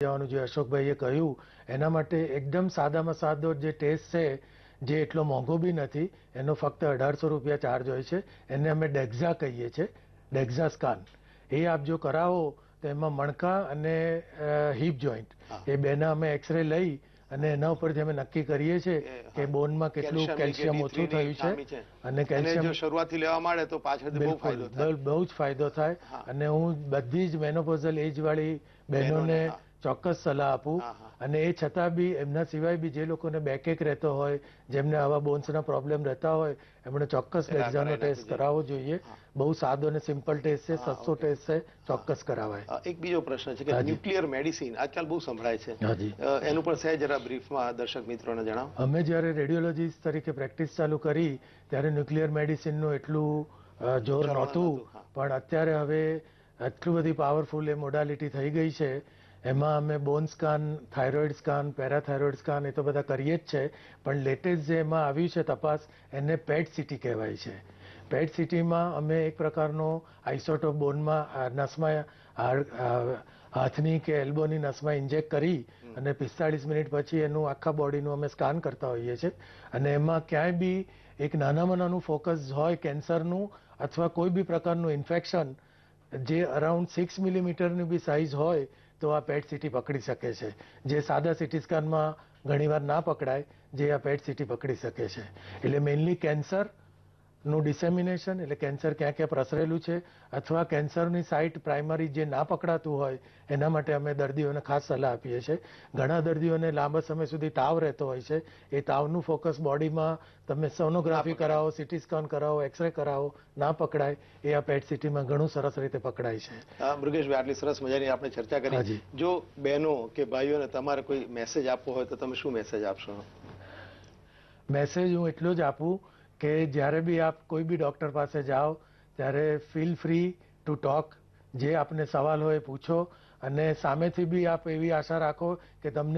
જવાનું જે અશોકભાઈએ કહ્યું એના માટે એકદમ સાદામાં સાદો જે ટેસ્ટ છે જે એટલો મોંઘો બી નથી એનો ફક્ત અઢારસો રૂપિયા ચાર્જ હોય છે એને અમે ડેક્ઝા કહીએ છીએ ડેક્ઝા સ્કાન. એ આપ જો કરાવો તો એમાં મણકા અને હિપ જોઈન્ટ એ બેના અમે એક્સરે લઈ અને એના ઉપરથી અમે નક્કી કરીએ છીએ કે બોનમાં કેટલું કેલ્શિયમ ઓછું થયું છે અને કેલ્શિયમ શરૂઆતથી લેવા માંડે તો પાછળથી બહુ ફાયદો બહુ જ ફાયદો થાય. અને હું બધી જ મેનોપોઝલ એજ વાળી બહેનોને. ચોક્કસ સલાહ આપું. અને એ છતાં બી એમના સિવાય બી જે લોકોને બેકેક રહેતો હોય જેમને આવા બોન્સના પ્રોબ્લેમ રહેતા હોય એમણે ચોક્કસ એના ટેસ્ટ કરાવવો જોઈએ. બહુ સાદો અને સિમ્પલ ટેસ્ટ છે સસ્તો ટેસ્ટ છે ચોક્કસ કરાવાય. એક બીજો પ્રશ્ન છે કે ન્યુક્લિયર મેડિસિન આજકાલ બહુ સંભળાય છે. એનું પણ સહેજ જરા બ્રીફમાં દર્શક મિત્રોને જણાવો. અમે જ્યારે રેડિયોલોજીસ્ટ તરીકે પ્રેક્ટિસ ચાલુ કરી ત્યારે ન્યુક્લિયર મેડિસિનનું એટલું જોર નહોતું. પણ અત્યારે હવે એટલું બધી પાવરફુલ એ મોડાલિટી થઈ ગઈ છે એમાં અમે બોન સ્કાન થાઇરોઇડ સ્કાન પેરાથાઇરોઇડ સ્કાન એ તો બધા કરીએ જ છે પણ લેટેસ્ટ જે એમાં આવ્યું છે તપાસ એને પેટ સિટી કહેવાય છે. પેટ સિટીમાં અમે એક પ્રકારનો આઇસોટો બોનમાં નસમાં હાથની કે એલ્બોની નસમાં ઇન્જેક્ટ કરી અને પિસ્તાળીસ મિનિટ પછી એનું આખા બોડીનું અમે સ્કાન કરતા હોઈએ છીએ અને એમાં ક્યાંય બી એક નાનામાં નાનું ફોકસ હોય કેન્સરનું અથવા કોઈ બી પ્રકારનું ઇન્ફેક્શન જે અરાઉન્ડ સિક્સ મિલીમીટરની બી સાઇઝ હોય તો આ પેટ સિટી પકડી શકે છે. જે સાદા સિટી સ્કેનમાં ઘણીવાર ના પકડાય, જે આ પેટ સિટી પકડી શકે છે. એટલે મેઇનલી કેન્સર નું ડિસેમિનેશન એટલે કેન્સર ક્યાં ક્યાં પ્રસરેલું છે અથવા કેન્સરની સાઇટ પ્રાઇમરી જે ના પકડાતું હોય એના માટે અમે દર્દીઓને ખાસ સલાહ આપીએ છીએ. ઘણા દર્દીઓને લાંબા સમય સુધી તાવ રહેતો હોય છે. એ તાવનું ફોકસ બોડીમાં તમે સોનોગ્રાફી કરાવો સિટી સ્કેન કરાવો એક્સરે કરાવો ના પકડાય એ આ પેટ સિટીમાં ઘણું સરસ રીતે પકડાય છે. મૃગેશભાઈ આટલી સરસ મજાની આપણે ચર્ચા કરી. જો બહેનો કે ભાઈઓને તમારે કોઈ મેસેજ આપવો હોય તો તમે શું મેસેજ આપશો? મેસેજ હું એટલો જ આપું કે જ્યારે બી આપ કોઈ બી ડૉક્ટર પાસે જાઓ, ત્યારે ફીલ ફ્રી ટુ ટોક જે આપને સવાલ હોય પૂછો અને સામેથી બી આપ એવી આશા રાખો કે તમને